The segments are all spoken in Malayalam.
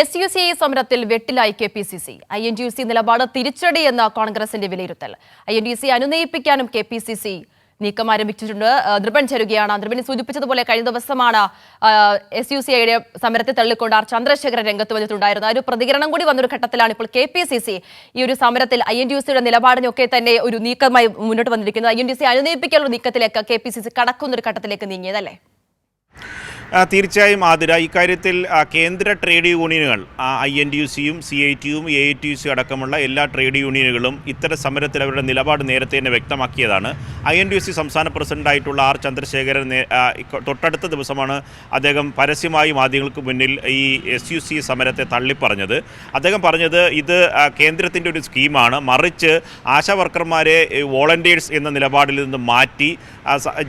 എസ് യു സി ഐ സമരത്തിൽ വെട്ടിലായി K P C C I N D U C നിലപാട് തിരിച്ചടിയെന്ന കോൺഗ്രസിന്റെ വിലയിരുത്തൽ. I N D U C അനുനയിപ്പിക്കാനും K P C C നീക്കം ആരംഭിച്ചിട്ടുണ്ട്. ആ, ധൃപൻ ചേരുകയാണ്. ധൃപൻ സൂചിപ്പിച്ചതുപോലെ കഴിഞ്ഞ ദിവസമാണ് എസ് യു സി ഐയുടെ സമരത്തെ തള്ളിക്കൊണ്ട് ആർ ചന്ദ്രശേഖരൻ രംഗത്ത് വന്നിട്ടുണ്ടായിരുന്നു ആ ഒരു പ്രതികരണം കൂടി വന്നൊരു ഘട്ടത്തിലാണ് ഇപ്പോൾ കെ പി സി സി ഈ ഒരു സമരത്തിൽ ഐ എൻ ഡി യു സിയുടെ നിലപാടിനൊക്കെ തന്നെ ഒരു നീക്കമായി മുന്നോട്ട് വന്നിരിക്കുന്നത്. ഐ എൻ ടി സി അനുനയിപ്പിക്കാനുള്ള നീക്കത്തിലേക്ക് കെ പി സി സി കടക്കുന്ന ഒരു ഘട്ടത്തിലേക്ക് നീങ്ങിയതല്ലേ? തീർച്ചയായും ആതിര ഇക്കാര്യത്തിൽ കേന്ദ്ര ട്രേഡ് യൂണിയനുകൾ ഐ എൻ ടി യു സിയും സി ഐ ടിയും എ ടി യു സി അടക്കമുള്ള എല്ലാ ട്രേഡ് യൂണിയനുകളും ഇത്തരം സമരത്തിൽ അവരുടെ നിലപാട് നേരത്തെ തന്നെ വ്യക്തമാക്കിയതാണ്. I N T U C സംസ്ഥാന പ്രസിഡന്റായിട്ടുള്ള ആർ ചന്ദ്രശേഖരൻ തൊട്ടടുത്ത ദിവസമാണ് അദ്ദേഹം പരസ്യമായി മാധ്യമങ്ങൾക്ക് മുന്നിൽ ഈ എസ് യു സി സമരത്തെ തള്ളിപ്പറഞ്ഞത്. അദ്ദേഹം പറഞ്ഞത് ഇത് കേന്ദ്രത്തിന്റെ ഒരു സ്കീമാണ്. മറിച്ച് ആശാ വർക്കർമാരെ വോളണ്ടിയേഴ്സ് എന്ന നിലപാടിൽ നിന്ന് മാറ്റി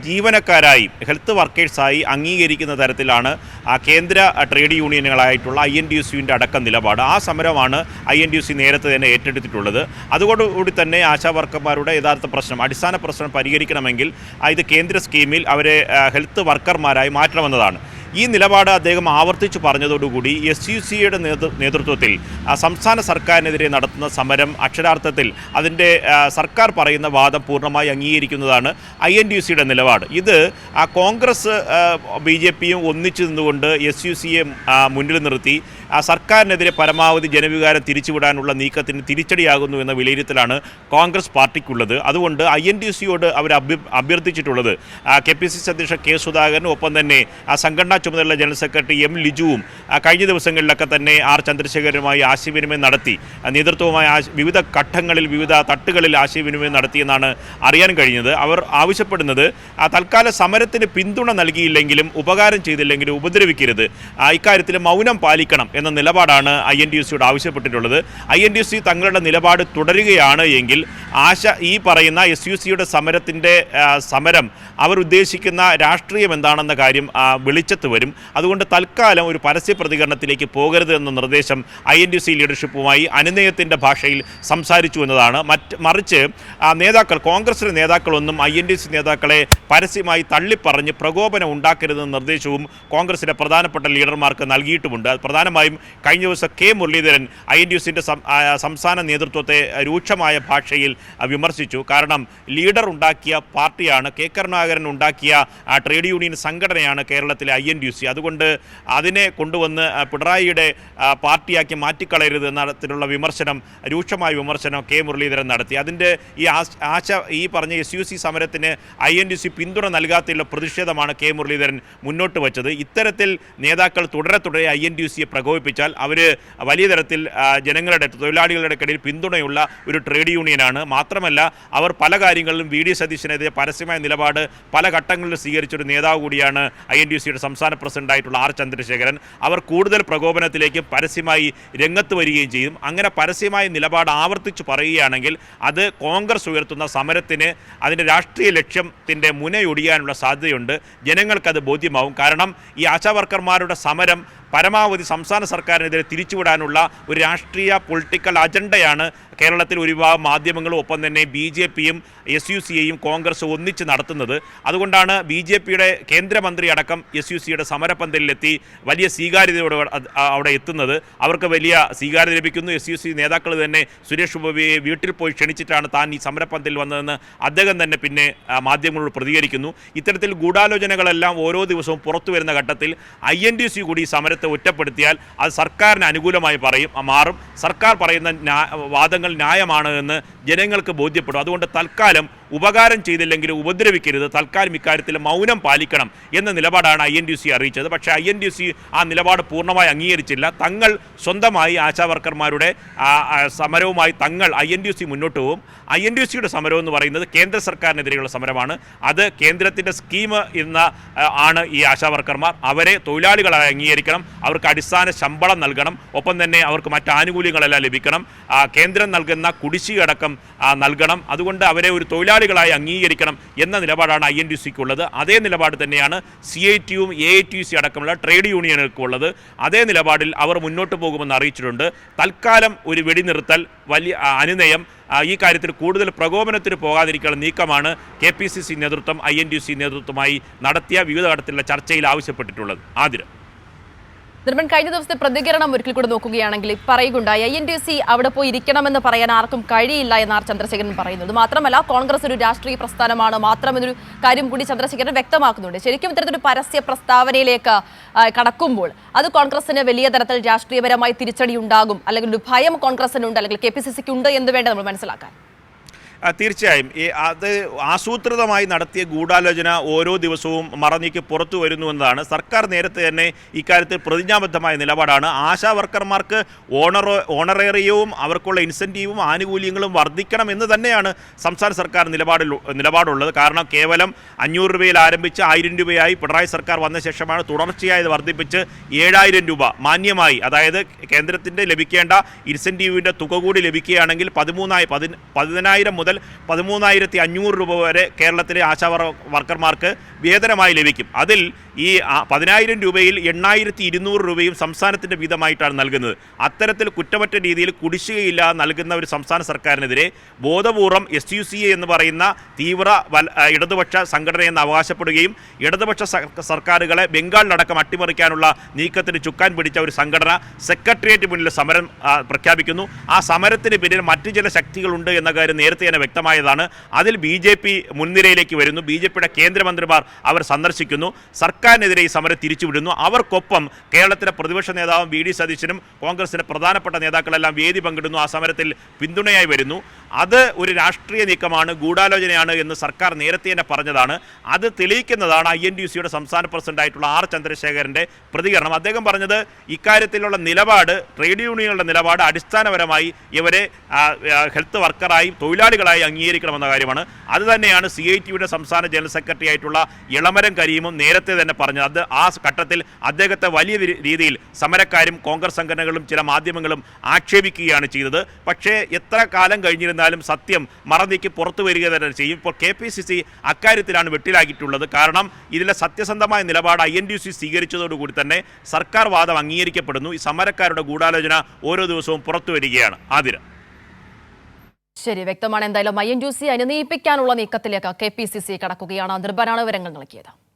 ജീവനക്കാരായി ഹെൽത്ത് വർക്കേഴ്സായി അംഗീകരിക്കുന്ന തരത്തിലാണ് ആ, കേന്ദ്ര ട്രേഡ് യൂണിയനുകളായിട്ടുള്ള ഐ എൻ ഡി യു സിന്റെ അടക്കം നിലപാട്. ആ സമരമാണ് I N D U C നേരത്തെ തന്നെ ഏറ്റെടുത്തിട്ടുള്ളത്. അതുകൊണ്ടുകൂടി തന്നെ ആശാവർക്കർമാരുടെ യഥാർത്ഥ പ്രശ്നം അടിസ്ഥാന പ്രശ്നം പരിഹരിക്കണമെങ്കിൽ ഇത് കേന്ദ്ര സ്കീമിൽ അവരെ ഹെൽത്ത് വർക്കർമാരായി മാറ്റണമെന്നതാണ്. ഈ നിലപാട് അദ്ദേഹം ആവർത്തിച്ചു പറഞ്ഞതോടുകൂടി എസ് യു സിയുടെ നേതൃത്വത്തിൽ സംസ്ഥാന സർക്കാരിനെതിരെ നടത്തുന്ന സമരം അക്ഷരാർത്ഥത്തിൽ അതിന്റെ സർക്കാർ പറയുന്ന വാദം പൂർണമായി അംഗീകരിക്കുന്നതാണ് ഐ എൻ ഡി സിയുടെ നിലപാട്. ഇത് കോൺഗ്രസ് ബി ജെ പിയും ഒന്നിച്ചു നിന്നുകൊണ്ട് എസ് യു സിയെ മുന്നിൽ നിർത്തി. ആ, സർക്കാരിനെതിരെ പരമാവധി ജനവികാരം തിരിച്ചുവിടാനുള്ള നീക്കത്തിന് തിരിച്ചടിയാകുന്നു എന്ന വിലയിരുത്തലാണ് കോൺഗ്രസ് പാർട്ടിക്കുള്ളത്. അതുകൊണ്ട് ഐ എൻ ഡി സിയോട് അവർ അഭ്യ അഭ്യർത്ഥിച്ചിട്ടുള്ളത്. കെ പി സി സി അധ്യക്ഷൻ കെ സുധാകരനും ഒപ്പം തന്നെ ആ സംഘടനാ ചുമതലയുള്ള ജനറൽ സെക്രട്ടറി എം ലിജുവും കഴിഞ്ഞ ദിവസങ്ങളിലൊക്കെ തന്നെ ആർ ചന്ദ്രശേഖരനുമായി ആശയവിനിമയം നടത്തി. നേതൃത്വവുമായി വിവിധ ഘട്ടങ്ങളിൽ വിവിധ തട്ടുകളിൽ ആശയവിനിമയം നടത്തിയെന്നാണ് അറിയാൻ കഴിഞ്ഞത്. അവർ ആവശ്യപ്പെടുന്നത് തൽക്കാല സമരത്തിന് പിന്തുണ നൽകിയില്ലെങ്കിലും ഉപകാരം ചെയ്തില്ലെങ്കിലും ഉപദ്രവിക്കരുത്. ഇക്കാര്യത്തിൽ മൗനം പാലിക്കണം എന്ന നിലപാടാണ് ഐ എൻ ടി യു സിയോട് ആവശ്യപ്പെട്ടിട്ടുള്ളത്. I N T U C തങ്ങളുടെ നിലപാട് തുടരുകയാണ് എങ്കിൽ ആശ ഈ പറയുന്ന എസ് യു സിയുടെ സമരത്തിന്റെ സമരം അവരുദ്ദേശിക്കുന്ന രാഷ്ട്രീയം എന്താണെന്ന കാര്യം വിളിച്ചത്ത് വരും. അതുകൊണ്ട് തൽക്കാലം ഒരു പരസ്യ പ്രതികരണത്തിലേക്ക് പോകരുത് എന്ന നിർദ്ദേശം ഐ എൻ ടി സി ലീഡർഷിപ്പുമായി അനുനയത്തിന്റെ ഭാഷയിൽ സംസാരിച്ചു എന്നതാണ്. മറ്റ് മറിച്ച് നേതാക്കൾ കോൺഗ്രസിലെ നേതാക്കളൊന്നും ഐ എൻ ഡി സി നേതാക്കളെ പരസ്യമായി തള്ളിപ്പറഞ്ഞ് പ്രകോപനം ഉണ്ടാക്കരുതെന്ന നിർദ്ദേശവും കോൺഗ്രസിലെ പ്രധാനപ്പെട്ട ലീഡർമാർക്ക് നൽകിയിട്ടുമുണ്ട്. അത് പ്രധാനമായും കഴിഞ്ഞ ദിവസം K Muraleedharan I N D സിന്റെ സംസ്ഥാന നേതൃത്വത്തെ രൂക്ഷമായ ഭാഷയിൽ വിമർശിച്ചു. കാരണം ലീഡർ ഉണ്ടാക്കിയ പാർട്ടിയാണ് കെ കരുണാകരൻ ഉണ്ടാക്കിയ ട്രേഡ് യൂണിയൻ സംഘടനയാണ് കേരളത്തിലെ ഐ എൻ ഡി സി. അതുകൊണ്ട് അതിനെ കൊണ്ടുവന്ന് പിണറായിയുടെ പാർട്ടിയാക്കി മാറ്റിക്കളയരുത് എന്ന തരത്തിലുള്ള വിമർശനം രൂക്ഷമായ വിമർശനം കെ മുരളീധരൻ നടത്തി. അതിന്റെ ഈ ആശ- ഈ പറഞ്ഞ എസ് യു സി സമരത്തിന് ഐ എൻ ഡി സി പിന്തുണ നൽകാത്തതിലുള്ള പ്രതിഷേധമാണ് കെ മുരളീധരൻ മുന്നോട്ട് വച്ചത്. ഇത്തരത്തിൽ നേതാക്കൾ തുടരെ തുടരെ ഐ എൻ ഡി സിയെ പ്രകോപിപ്പിച്ചാൽ അവർ വലിയ തരത്തിൽ ജനങ്ങളുടെ തൊഴിലാളികളുടെ ഇടയിൽ പിന്തുണയുള്ള ഒരു ട്രേഡ് യൂണിയനാണ്. മാത്രമല്ല അവർ പല കാര്യങ്ങളിലും വി ഡി സതീശനെതിരെ പരസ്യമായ നിലപാട് പല ഘട്ടങ്ങളിലും സ്വീകരിച്ചൊരു നേതാവ് കൂടിയാണ് ഐ എൻ ഡി സിയുടെ സംസ്ഥാന പ്രസിഡന്റായിട്ടുള്ള ആർ ചന്ദ്രശേഖരൻ. അവർ കൂടുതൽ പ്രകോപനത്തിലേക്ക് പരസ്യമായി രംഗത്ത് വരികയും ചെയ്യും. അങ്ങനെ പരസ്യമായ നിലപാട് ആവർത്തിച്ച് പറയുകയാണെങ്കിൽ അത് കോൺഗ്രസ് ഉയർത്തുന്ന സമരത്തിന് അതിന്റെ രാഷ്ട്രീയ ലക്ഷ്യത്തിന്റെ മുനയൊടിയാനുള്ള സാധ്യതയുണ്ട്. ജനങ്ങൾക്കത് ബോധ്യമാവും കാരണം ഈ ആശാവർക്കർമാരുടെ സമരം പരമാവധി സംസ്ഥാന സർക്കാരിനെതിരെ തിരിച്ചുവിടാനുള്ള ഒരു രാഷ്ട്രീയ പൊളിറ്റിക്കൽ അജണ്ടയാണ് കേരളത്തിൽ ഒരു വിഭാഗം മാധ്യമങ്ങളും ഒപ്പം തന്നെ ബി ജെ പിയും എസ് യു സിയെയും കോൺഗ്രസ് ഒന്നിച്ച് നടത്തുന്നത്. അതുകൊണ്ടാണ് ബി ജെ പിയുടെ കേന്ദ്രമന്ത്രി അടക്കം എസ് യു സിയുടെ സമരപന്തലിലെത്തി വലിയ സ്വീകാര്യതയോടെ അവിടെ എത്തുന്നത്. അവർക്ക് വലിയ സ്വീകാര്യത ലഭിക്കുന്നു. എസ് യു സി നേതാക്കൾ തന്നെ സുരേഷ് ഗോപിയെ വീട്ടിൽ പോയി ക്ഷണിച്ചിട്ടാണ് താൻ ഈ സമരപന്തലിൽ വന്നതെന്ന് അദ്ദേഹം തന്നെ പിന്നെ മാധ്യമങ്ങളോട് പ്രതികരിക്കുന്നു. ഇത്തരത്തിൽ ഗൂഢാലോചനകളെല്ലാം ഓരോ ദിവസവും പുറത്തു വരുന്ന ഘട്ടത്തിൽ ഐ എൻ ഡി സി കൂടി സമരത്തെ ഒറ്റപ്പെടുത്തിയാൽ അത് സർക്കാരിന് അനുകൂലമായി പറയും മാറും. സർക്കാർ പറയുന്ന ന്യാ- ന്യായമാണ് എന്ന് ജനങ്ങൾക്ക് ബോധ്യപ്പെടും. അതുകൊണ്ട് തൽക്കാലം ഉപകാരം ചെയ്തില്ലെങ്കിൽ ഉപദ്രവിക്കരുത്. തൽക്കാലം ഇക്കാര്യത്തിൽ മൗനം പാലിക്കണം എന്ന നിലപാടാണ് ഐ എൻ ഡി സി അറിയിച്ചത്. പക്ഷേ ഐ എൻ ഡി സി ആ നിലപാട് പൂർണമായി അംഗീകരിച്ചില്ല. തങ്ങൾ സ്വന്തമായി ആശാവർക്കർമാരുടെ സമരവുമായി തങ്ങൾ ഐ എൻ ഡി സി മുന്നോട്ട് പോകും. ഐ എൻ ഡി സിയുടെ സമരം എന്ന് പറയുന്നത് കേന്ദ്ര സർക്കാരിനെതിരെയുള്ള സമരമാണ്. അത് കേന്ദ്രത്തിന്റെ സ്കീം എന്ന ആണ് ഈ ആശാവർക്കർമാർ. അവരെ തൊഴിലാളികളായി അംഗീകരിക്കണം. അവർക്ക് അടിസ്ഥാന ശമ്പളം നൽകണം. ഒപ്പം തന്നെ അവർക്ക് മറ്റ് ആനുകൂല്യങ്ങളെല്ലാം ലഭിക്കണം കേന്ദ്രം നൽകുന്ന കുടിശ്ശിയടക്കം നൽകണം. അതുകൊണ്ട് അവരെ ഒരു തൊഴിലാളികളായി അംഗീകരിക്കണം എന്ന നിലപാടാണ് ഐ എൻ ഡി സിക്ക് ഉള്ളത് അതേ നിലപാട് തന്നെയാണ് സി ഐ ടിയും എ ഐ ടി സി അടക്കമുള്ള ട്രേഡ് യൂണിയനുകൾക്കും ഉള്ളത് അതേ നിലപാടിൽ അവർ മുന്നോട്ട് പോകുമെന്ന് അറിയിച്ചിട്ടുണ്ട്. തൽക്കാലം ഒരു വെടിനിർത്തൽ വലിയ അനുനയം ഈ കാര്യത്തിൽ കൂടുതൽ പ്രകോപനത്തിന് പോകാതിരിക്കാനുള്ള നീക്കമാണ് കെ പി സി സി നേതൃത്വം ഐ എൻ ഡി സി നേതൃത്വമായി നടത്തിയ വിവിധ ഘട്ടത്തിലുള്ള ചർച്ചയിൽ ആവശ്യപ്പെട്ടിട്ടുള്ളത്. ആതിരം. നിർമ്മൻ കഴിഞ്ഞ ദിവസത്തെ പ്രതികരണം ഒരിക്കൽ കൂടെ നോക്കുകയാണെങ്കിൽ പറയുകയുണ്ടായി ഐ എൻ ഡി സി അവിടെ പോയി ഇരിക്കണമെന്ന് പറയാൻ ആർക്കും കഴിയില്ല എന്ന് ആർ ചന്ദ്രശേഖരൻ പറയുന്നത്. മാത്രമല്ല കോൺഗ്രസ് ഒരു രാഷ്ട്രീയ പ്രസ്ഥാനമാണ് മാത്രമെന്നൊരു കാര്യം കൂടി ചന്ദ്രശേഖരൻ വ്യക്തമാക്കുന്നുണ്ട്. ശരിക്കും ഇത്തരത്തിലൊരു പരസ്യ പ്രസ്താവനയിലേക്ക് കടക്കുമ്പോൾ അത് കോൺഗ്രസിന് വലിയ തരത്തിൽ രാഷ്ട്രീയപരമായി തിരിച്ചടി ഉണ്ടാകും അല്ലെങ്കിൽ ഒരു ഭയം കോൺഗ്രസിനുണ്ട് അല്ലെങ്കിൽ കെ പി സി സിക്ക് ഉണ്ട് എന്ന് വേണ്ട നമ്മൾ മനസ്സിലാക്കാൻ. തീർച്ചയായും. ഈ അത് ആസൂത്രിതമായി നടത്തിയ ഗൂഢാലോചന ഓരോ ദിവസവും മറന്നേക്ക് പുറത്തു വരുന്നു എന്നതാണ്. സർക്കാർ നേരത്തെ തന്നെ ഇക്കാര്യത്തിൽ പ്രതിജ്ഞാബദ്ധമായ നിലപാടാണ്. ആശാ വർക്കർമാർക്ക് ഓണർ ഓണറേറിയവും അവർക്കുള്ള ഇൻസെന്റീവും ആനുകൂല്യങ്ങളും വർദ്ധിക്കണം എന്ന് തന്നെയാണ് സംസ്ഥാന സർക്കാർ നിലപാടിൽ നിലപാടുള്ളത്. കാരണം കേവലം അഞ്ഞൂറ് രൂപയിൽ ആരംഭിച്ച് ആയിരം രൂപയായി പിണറായി സർക്കാർ വന്ന ശേഷമാണ് തുടർച്ചയായി വർദ്ധിപ്പിച്ച് ഏഴായിരം രൂപ മാന്യമായി. അതായത് കേന്ദ്രത്തിന്റെ ലഭിക്കേണ്ട ഇൻസെന്റീവിന്റെ തുക കൂടി ലഭിക്കുകയാണെങ്കിൽ പതിമൂന്നായി പതി പതിനായിരം മുതൽ പതിമൂന്നായിരത്തി അഞ്ഞൂറ് രൂപ വരെ കേരളത്തിലെ ആശാ വർക്കർമാർക്ക് വേതനമായി ലഭിക്കും. അതിൽ ഈ പതിനായിരം രൂപയിൽ എണ്ണായിരത്തി ഇരുന്നൂറ് രൂപയും സംസ്ഥാനത്തിന്റെ വീതമായിട്ടാണ് നൽകുന്നത്. അത്തരത്തിൽ കുറ്റമറ്റ രീതിയിൽ കുടിശ്ശികയില്ല നൽകുന്ന ഒരു സംസ്ഥാന സർക്കാരിനെതിരെ ബോധപൂർവം എസ് യു സി എ എന്ന് പറയുന്ന തീവ്ര ഇടതുപക്ഷ സംഘടനയെന്ന് അവകാശപ്പെടുകയും ഇടതുപക്ഷ സർക്കാരുകളെ ബംഗാളിലടക്കം അട്ടിമറിക്കാനുള്ള നീക്കത്തിന് ചുക്കാൻ പിടിച്ച ഒരു സംഘടന സെക്രട്ടേറിയറ്റ് മുന്നിൽ സമരം പ്രഖ്യാപിക്കുന്നു. ആ സമരത്തിന് പിന്നിൽ മറ്റു ചില ശക്തികളുണ്ട് എന്ന കാര്യം നേരത്തെ തന്നെ വ്യക്തമായതാണ്. അതിൽ ബി മുൻനിരയിലേക്ക് വരുന്നു. ബി കേന്ദ്രമന്ത്രിമാർ അവർ സന്ദർശിക്കുന്നു. സർക്കാരിനെതിരെ ഈ സമരം തിരിച്ചുവിടുന്നു. അവർക്കൊപ്പം കേരളത്തിലെ പ്രതിപക്ഷ നേതാവും വി ഡി സതീശനും കോൺഗ്രസിന്റെ പ്രധാനപ്പെട്ട നേതാക്കളെല്ലാം വേദി പങ്കിടുന്നു. ആ സമരത്തിൽ പിന്തുണയായി വരുന്നു. അത് ഒരു രാഷ്ട്രീയ നീക്കമാണ് ഗൂഢാലോചനയാണ് എന്ന് സർക്കാർ നേരത്തെ തന്നെ പറഞ്ഞതാണ്. അത് തെളിയിക്കുന്നതാണ് ഐ എൻ ഡി സിയുടെ സംസ്ഥാന പ്രസിഡന്റായിട്ടുള്ള ആർ ചന്ദ്രശേഖരന്റെ പ്രതികരണം. അദ്ദേഹം പറഞ്ഞത് ഇക്കാര്യത്തിലുള്ള നിലപാട് ട്രേഡ് യൂണിയനുകളുടെ നിലപാട് അടിസ്ഥാനപരമായി ഇവരെ ഹെൽത്ത് വർക്കറായി തൊഴിലാളികളായി അംഗീകരിക്കണമെന്ന കാര്യമാണ്. അത് തന്നെയാണ് സി ഐ ടിയുടെ സംസ്ഥാന ജനറൽ സെക്രട്ടറി ആയിട്ടുള്ള ഇളമരം കരീമും നേരത്തെ തന്നെ പറഞ്ഞത് അത് ആ ഘട്ടത്തിൽ അദ്ദേഹത്തെ വലിയ രീതിയിൽ സമരക്കാരും കോൺഗ്രസ് സംഘടനകളും ചില മാധ്യമങ്ങളും ആക്ഷേപിക്കുകയാണ് ചെയ്തത്. പക്ഷേ എത്ര കാലം കഴിഞ്ഞിരുന്നാലും സത്യം മറന്നിക്ക് പുറത്തു വരിക തന്നെ ചെയ്യും. ഇപ്പോൾ കെ പി സി സി അക്കാര്യത്തിലാണ് വെട്ടിലാക്കിയിട്ടുള്ളത് കാരണം ഇതിലെ സത്യസന്ധമായ നിലപാട് ഐ എൻ ഡി സി സ്വീകരിച്ചതോടുകൂടി തന്നെ സർക്കാർ വാദം അംഗീകരിക്കപ്പെടുന്നു. ഈ സമരക്കാരുടെ ഗൂഢാലോചന ഓരോ ദിവസവും പുറത്തു വരികയാണ്. ആതിര. ശരി വ്യക്തമാണ്. എന്തായാലും ഐ എൻ ഡി സി അനുനയിപ്പിക്കാനുള്ള നീക്കത്തിലേക്ക് കെ പി സി സി കടക്കുകയാണ്. നിർഭരാണ് വിവരങ്ങൾ നൽകിയത്.